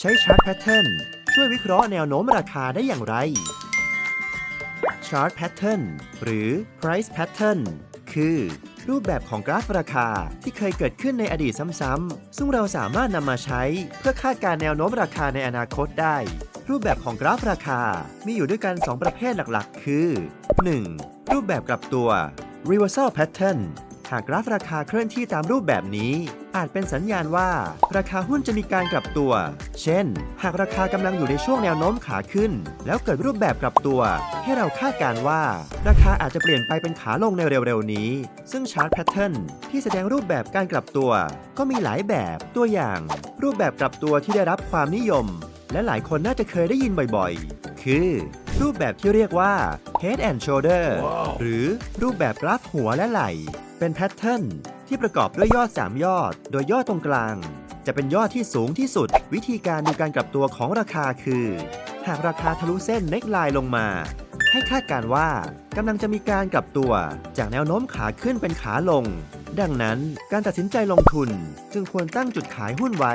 ใช้ชาร์ตแพทเทิร์นช่วยวิเคราะห์แนวโน้มราคาได้อย่างไรชาร์ตแพทเทิร์นหรือ price pattern คือ รูปแบบของกราฟราคาที่เคยเกิดขึ้นในอดีตซ้ำๆ ซึ่งเราสามารถนำมาใช้เพื่อคาดการแนวโน้มราคาในอนาคตได้ รูปแบบของกราฟราคา มีอยู่ด้วยกัน 2 ประเภทหลักๆ คือ 1. รูปแบบกลับตัว reversal pattern หากกราฟราคาเคลื่อนที่ตามรูปแบบนี้ อาจเป็นสัญญาณว่า ราคาหุ้นจะมีการกลับตัว เช่น หากราคากำลังอยู่ในช่วงแนวโน้มขาขึ้น แล้วเกิดรูปแบบกลับตัว ให้เราคาดการณ์ว่า ราคาอาจจะเปลี่ยนไปเป็นขาลงในเร็วๆนี้ ซึ่งชาร์ตแพทเทิร์นที่แสดงรูปแบบการกลับตัว ก็มีหลายแบบตัวอย่าง รูปแบบกลับตัวที่ได้รับความนิยม และหลายคนน่าจะเคยได้ยินบ่อยๆ คือรูปแบบที่เรียกว่า head and shoulder หรือรูปแบบกราฟหัวและไหล่ เป็นแพทเทิร์นที่ประกอบด้วยยอด 3 ยอด โดยยอดตรงกลาง จะเป็นยอดที่สูงที่สุด วิธีการดูการกลับตัวของราคาคือ หากราคาทะลุเส้นเน็กไลน์ลงมา ให้คาดการว่ากำลังจะมีการกลับตัว จากแนวโน้มขาขึ้นเป็นขาลง ดังนั้นการตัดสินใจลงทุนจึงควรตั้งจุดขายหุ้นไว้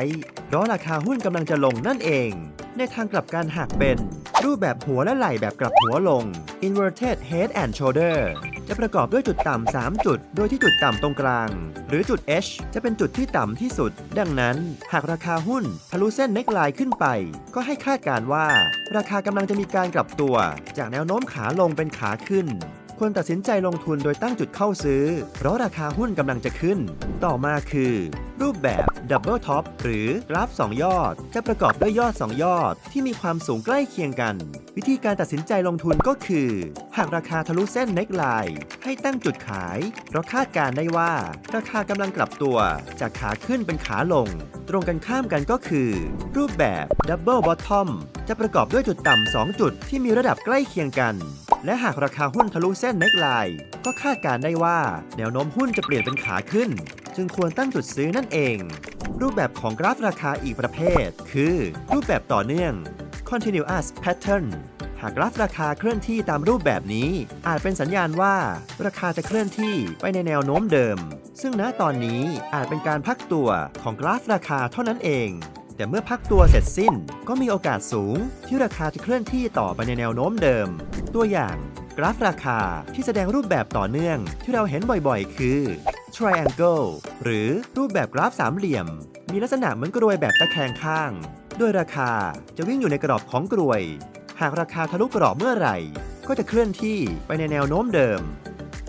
เพราะราคาหุ้นกำลังจะลงนั่นเอง ในทางกลับกันหากเป็น รูปแบบหัวและไหล่แบบกลับหัวลง inverted head and shoulder จะประกอบด้วยจุดต่ำ 3 จุด โดยที่จุดต่ำตรงกลาง หรือจุด H จะเป็นจุดที่ต่ำที่สุด ดังนั้น หากราคาหุ้นทะลุเส้นเน็กไลน์ขึ้นไป ก็ให้คาดการว่า ราคากำลังจะมีการกลับตัว จากแนวโน้มขาลงเป็นขาขึ้น ควรตัดสินใจลงทุนโดยตั้งจุดเข้าซื้อ เพราะราคาหุ้นกำลังจะขึ้น ต่อมาคือ รูปแบบ Double Top หรือกราฟ 2 ยอด จะประกอบด้วยยอด 2 ยอด ที่มีความสูงใกล้เคียงกัน วิธีการตัดสินใจลงทุนก็คือ หากราคาทะลุเส้นเน็กไลน์ให้ตั้งจุดขาย เพราะคาดการณ์ได้ว่า ราคากำลังกลับตัว จากขาขึ้นเป็นขาลง ตรงกันข้ามกันก็คือ รูปแบบ Double Bottom จะประกอบด้วยจุดต่ำ 2 จุดที่มีระดับใกล้เคียงกัน และหากราคาหุ้นทะลุเส้นเน็กไลน์ก็คาดการได้ว่า แนวโน้มหุ้นจะเปลี่ยนเป็นขาขึ้น จึงควรตั้งจุดซื้อนั่นเอง รูปแบบของกราฟราคาอีกประเภท คือ รูปแบบต่อเนื่อง continuous pattern หากกราฟราคาเคลื่อนที่ตามรูปแบบนี้ อาจเป็นสัญญาณว่า ราคาจะเคลื่อนที่ไปในแนวโน้มเดิม ซึ่งณตอนนี้อาจเป็นการพักตัวของกราฟราคาเท่านั้นเอง แต่เมื่อพักตัวเสร็จสิ้น ก็มีโอกาสสูง ที่ราคาจะเคลื่อนที่ต่อไปในแนวโน้มเดิม ตัวอย่างกราฟราคาที่แสดงรูปแบบต่อเนื่องที่เราเห็นบ่อยๆ คือ triangle หรือรูปแบบกราฟสามเหลี่ยม มีลักษณะเหมือนกรวยแบบตะแคงข้างโดยราคาจะวิ่งอยู่ในกรอบของกรวย หากราคาทะลุกรอบเมื่อไหร่ ก็จะเคลื่อนที่ไปในแนวโน้มเดิม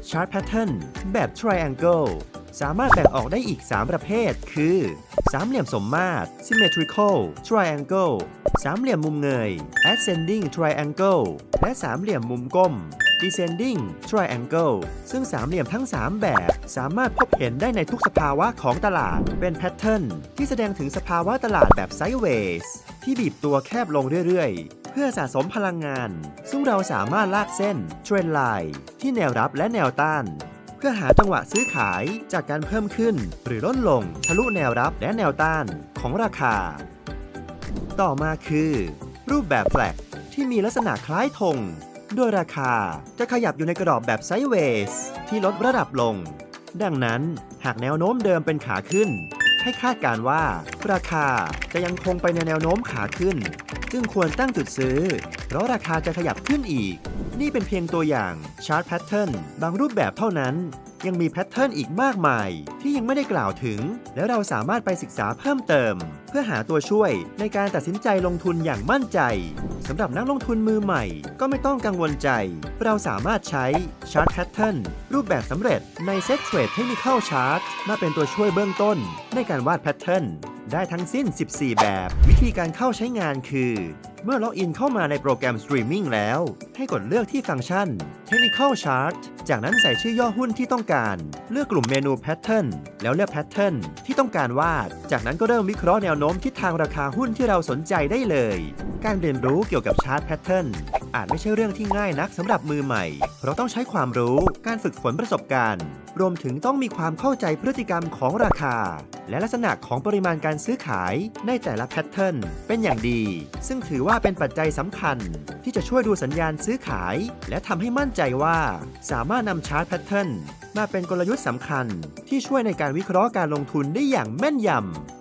Chart Pattern แบบ Triangle สามารถแบ่งออกได้อีก 3 ประเภท คือสามเหลี่ยมสมมาตร Symmetrical Triangle สามเหลี่ยมมุมเงย Ascending Triangle และสามเหลี่ยมมุมก้ม Descending Triangle ซึ่งสามเหลี่ยมทั้ง 3 แบบ สามารถพบเห็นได้ในทุกสภาวะของตลาด เป็นแพทเทิร์นที่แสดงถึงสภาวะตลาดแบบ Sideways ที่บีบตัวแคบลงเรื่อยๆ เพื่อสะสมพลังงาน ซึ่งเราสามารถลากเส้น Trend Line ที่แนวรับและแนวต้าน เพื่อหาจังหวะซื้อขายจากการเพิ่มขึ้น หรือลดลงทะลุแนวรับและแนวต้านของราคา ต่อมาคือ รูปแบบแฟลกที่มีลักษณะคล้ายธงโดยราคาจะขยับอยู่ในกรอบแบบไซด์เวสที่ลดระดับลง ดังนั้นหากแนวโน้มเดิมเป็นขาขึ้น ให้คาดการว่า ราคาจะยังคงไปในแนวโน้มขาขึ้น จึงควรตั้งจุดซื้อ เพราะราคาจะขยับขึ้นอีก นี่เป็นเพียงตัวอย่างชาร์ตแพทเทิร์นบางรูปแบบเท่านั้น ยังมีแพทเทิร์นอีกมากมาย ที่ยังไม่ได้กล่าวถึง แล้วเราสามารถไปศึกษาเพิ่มเติม เพื่อหาตัวช่วยในการตัดสินใจลงทุนอย่างมั่นใจสำหรับนักลงทุนมือใหม่ ก็ไม่ต้องกังวลใจ เราสามารถใช้ชาร์ตแพทเทิร์นรูปแบบสำเร็จในเซตเทรดเทคนิคชาร์ตมาเป็นตัวช่วยเบื้องต้น ในการวาดแพทเทิร์น ได้ทั้งสิ้น 14 แบบ วิธีการเข้าใช้งานคือ เมื่อล็อกอินเข้ามาในโปรแกรมสตรีมมิ่งแล้ว ให้กดเลือกที่ฟังก์ชัน Technical Chart จากนั้นใส่ชื่อย่อหุ้นที่ต้องการ เลือกกลุ่มเมนู Pattern แล้วเลือก Pattern ที่ต้องการวาด จากนั้นก็เริ่มวิเคราะห์แนวโน้มทิศทางราคาหุ้นที่เราสนใจได้เลย การเรียนรู้เกี่ยวกับชาร์ต Pattern อาจไม่ใช่เรื่องที่ง่ายนักสำหรับมือใหม่ เพราะต้องใช้ความรู้การฝึกฝนประสบการณ์ รวมถึงต้องมีความเข้าใจพฤติกรรมของราคา และลักษณะของปริมาณการซื้อขายในแต่ละแพทเทิร์นเป็นอย่างดี ซึ่งถือว่าเป็นปัจจัยสำคัญ ที่จะช่วยดูสัญญาณซื้อขาย และทำให้มั่นใจว่า สามารถนำชาร์ตแพทเทิร์นมาเป็นกลยุทธ์สำคัญ ที่ช่วยในการวิเคราะห์การลงทุนได้อย่างแม่นยำ